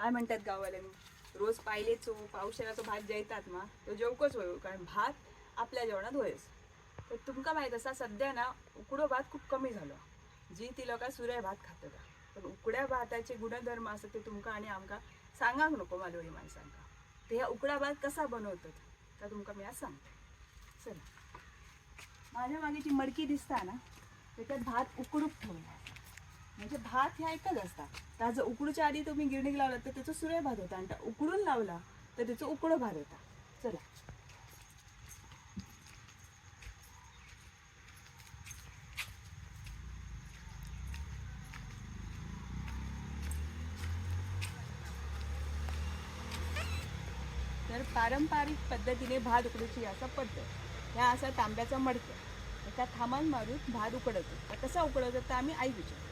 काय म्हणतात गाववाल्यांनी रोज पाहिलेचो पावसाळ्याचो भात जेयतात मा तो जेवकोच होयो कारण भात आपल्या जेवणात होयच. तर तुमका माहीत असा सध्या ना उकडो भात खूप कमी झालो. जी ती लोकां सुरय भात खातात. पण उकड्या भाताचे गुणधर्म असतात ते तुमका आणि आमका सांगांक नको मालवणी माणसांका. ते ह्या उकडा भात कसा बनवतात तर तुमका मी आज सांगते. चला. माझ्या मागे जी मडकी दिसता ना त्याच्यात भात उकडूक ठेवला. म्हणजे भात ह्या एकच असतात त्या जर उकडूच्या आधी तुम्ही गिरणीक लावला तर त्याचं सुरे भात होता. आणि त्या उकडून लावला तर त्याचं उकडं भात होता. चला. तर पारंपरिक पद्धतीने भात उकडूची असा पद्धत. ह्या असा तांब्याचा मडकं. एका थामान मारून भात उकडवतो तर कसा उकडवतो तर आम्ही आई विचारतो.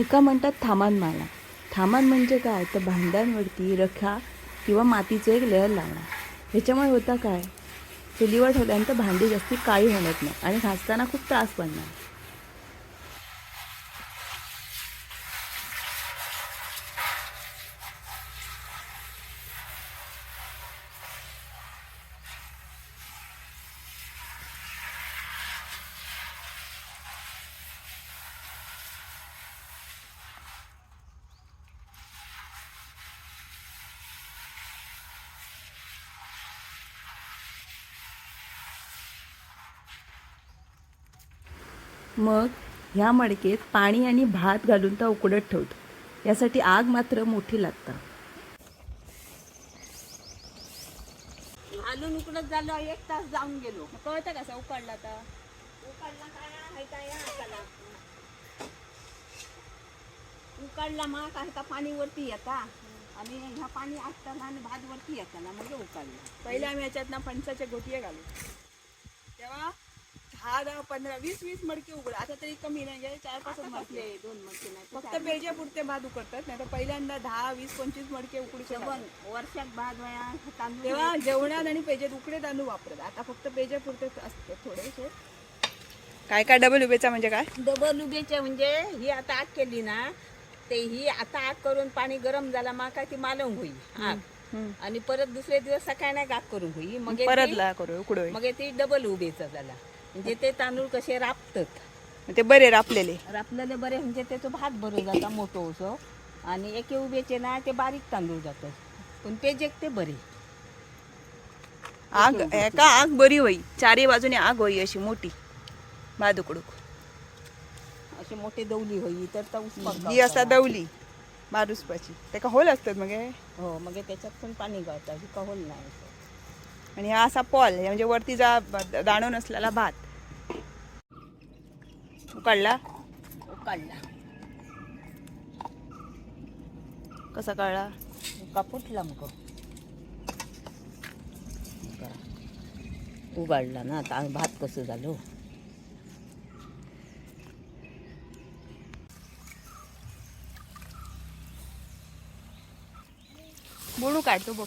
एका म्हणतात थामान माला. थामान म्हणजे काय? तर भांड्यांवरती रखा किंवा मातीचं एक लेअर लावणं. ह्याच्यामुळे होता काय? चुलीवर ठेवल्यानंतर भांडी जास्ती काळी होणार नाही आणि घासताना खूप त्रास पडणार. मग ह्या मडकेत पाणी आणि भात घालून तो उकडत ठेवतो. यासाठी आग मात्र मोठी लागतं. घालून उकडत झालं एक तास जाऊन गेलो. कळतं कसा उकडला आता उकडला काय आहे काय हाताला? उकडला मग काय का पाणी वरती येता? आणि ह्या पाणी असताना आणि भात वरती येताना म्हणजे उकडला. पहिले आम्ही याच्यात ना फणसाचे गोटिये घालू. तेव्हा दहा पंधरा वीस वीस मडके उघड. आता तरी कमी नाही चार पाच मडके. दोन मडके नाही फक्त पेरच्या पुरते भात उकडतात नाही तर पहिल्यांदा दहा वीस पंचवीस मडके उकडू. पण वर्षात भात वया तांदूळ तेव्हा जेवणात आणि पेजेत उकडे तांदूळ वापरत आता फक्त पेजे पुरते असते थोडेसे काय काय डबल उभेचा म्हणजे काय? डबल उभेचे म्हणजे ही आता आग केली ना ते ही आता आग करून पाणी गरम झाला मग काय ती मालवून होई आग. आणि परत दुसरे दिवस सकाळी नाही आग करून होई मग हे परत करू उकडू मग ती डबल उभेचं झाला. म्हणजे ते तांदूळ कसे रापतात ते बरे रापलेले रापलेले बरे म्हणजे त्याचं भात भरून जाता मोठं असं. आणि एके उभेचे ना ते बारीक तांदूळ जातात पण ते जे ते बरे. आग एका आग बरी होई. चारी बाजूने आग होई अशी मोठी. भात उकडूक असे मोठे दौली होई तर ही असता दवली बारुसपाची त्याका होल असतात मग हे. मग त्याच्यात पण पाणी गळतं ही कहोल नाही असं. आणि हा असा पॉल म्हणजे वरती जा दाणो नसलेला भात. उकडला? उकडला. कसा कळला? का फुटला मग उघडला ना आता भात कसं झालं? बोडू काढतो बघ.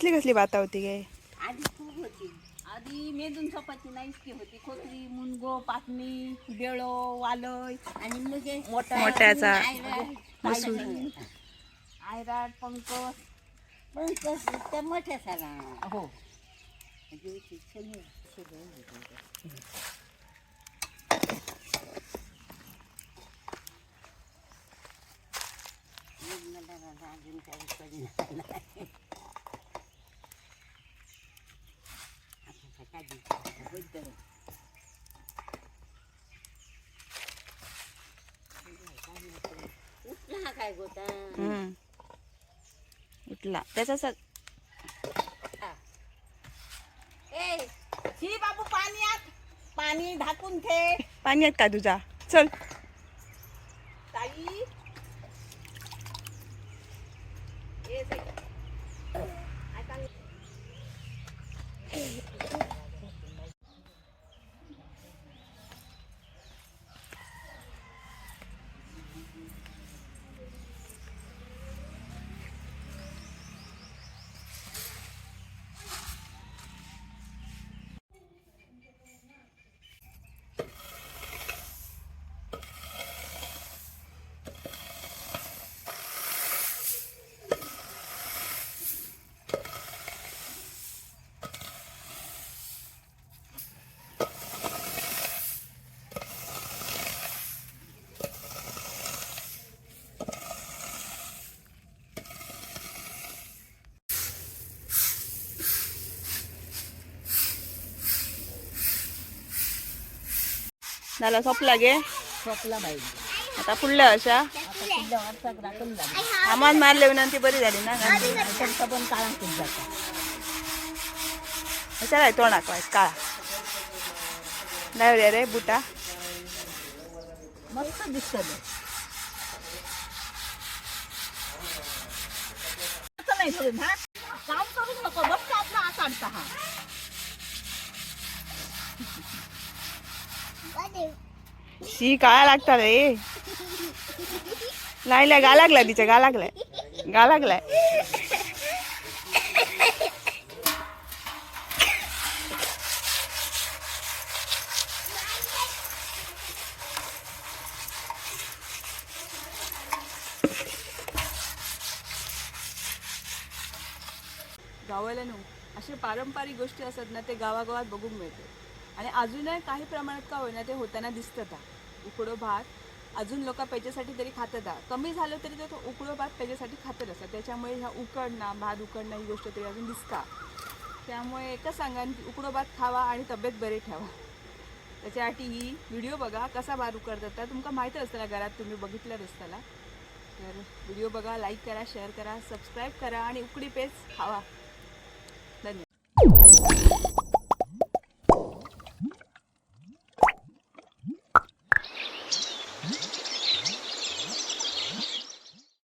कसली कसली भाता होती गे? आधी खूप होती. आधी मेजून चपाती नाहीच की होती. कोथरी मुनगो पाटणी बेळो वालय आणि म्हणजे मोठा मोठ्याचा मसूर. आयराड पंकज. पंकज त्या मोठ्या सारा हो. म्हणजे अजून काही उठला हम्म. त्याचा स ए ही बाबू पाणी आत पाणी ढाकून ठे. पाणी आहेत का तुझा? चल. ताई. ये ताई. झाला सोपला गे. बाई. आता फुडल्या अशा. राखून झाली आम्हाला मारले विनंती बरी झाली ना त्यांचं पण काळा खूप जातं. अशा तोंडाक वाईट काळा. नाही रे बुटा. मस्त दिसत नाही सोडून हा. काम नको आपला आत आणता हा. शी काळा लागता रे. नाही गा लागलाय तिच्या गा लागलाय. गा लागलाय. गावाला नू असे पारंपरिक गोष्टी असतात ना ते गावागावात बघून मिळते. आणि अजूनही काही प्रमाणात का होईना ते होताना दिसतं उकडो भात अजून लोक पेजेसाठी तरी खातात. कमी झालं तरी तो उकडो भात पेजेसाठी खातच असतात. त्याच्यामुळे ह्या उकडणं भात उकडणं ही गोष्ट तरी अजून दिसता त्यामुळे एकच सांगा की उकडो भात खावा आणि तब्येत बरी ठेवा. त्याच्यासाठी ही व्हिडिओ बघा कसा भात उकडतात. तुमका माहीत असताना घरात तुम्ही बघितलं असताना. तर व्हिडिओ बघा लाईक करा शेअर करा सबस्क्राईब करा आणि उकडी पेज खावा.